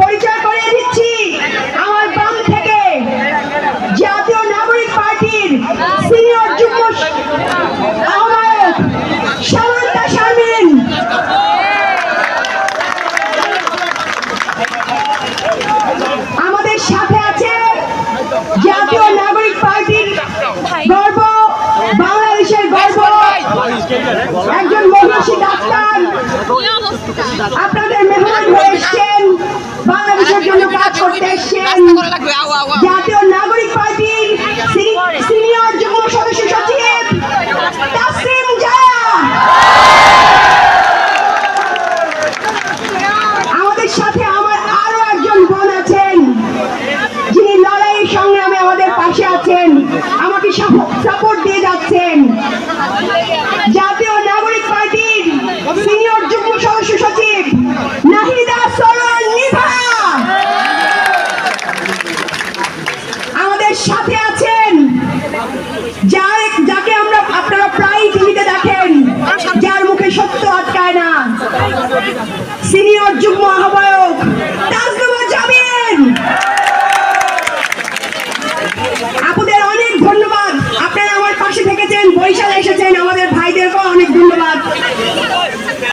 পরিচয় করিয়ে দিচ্ছি আমার বাম থেকে জাতীয় নাগরিক পার্টির সিনিয়র যুগ্ম আহ্বায়ক সামন্তা আমাদের সাথে আছে জাতীয় নাগরিক পার্টির গর্ব, বাংলাদেশের গর্ব। একজন মহিষী আপনাদের মেহমান হয়ে এসছেন। জাতীয় নাগরিক পার্টির সিনিয়র যুগ্ম সদস্য সচিব তাসিম আমাদের সাথে আমার আরও একজন বোন আছেন যিনি লড়াই সংগ্রামে আমাদের পাশে আছেন আমাকে সাপোর্ট দিয়ে যাচ্ছেন জাতীয় নাগরিক পার্টির সিনিয়র যুগ্ম সদস্য সচিব নাহিদা সরল নিভা আমাদের সাথে আছেন। যার যাকে আমরা আপনারা প্রায় টিভিতে দেখেন, যার মুখে সত্য আটকায় না। সিনিয়র যুগ্ম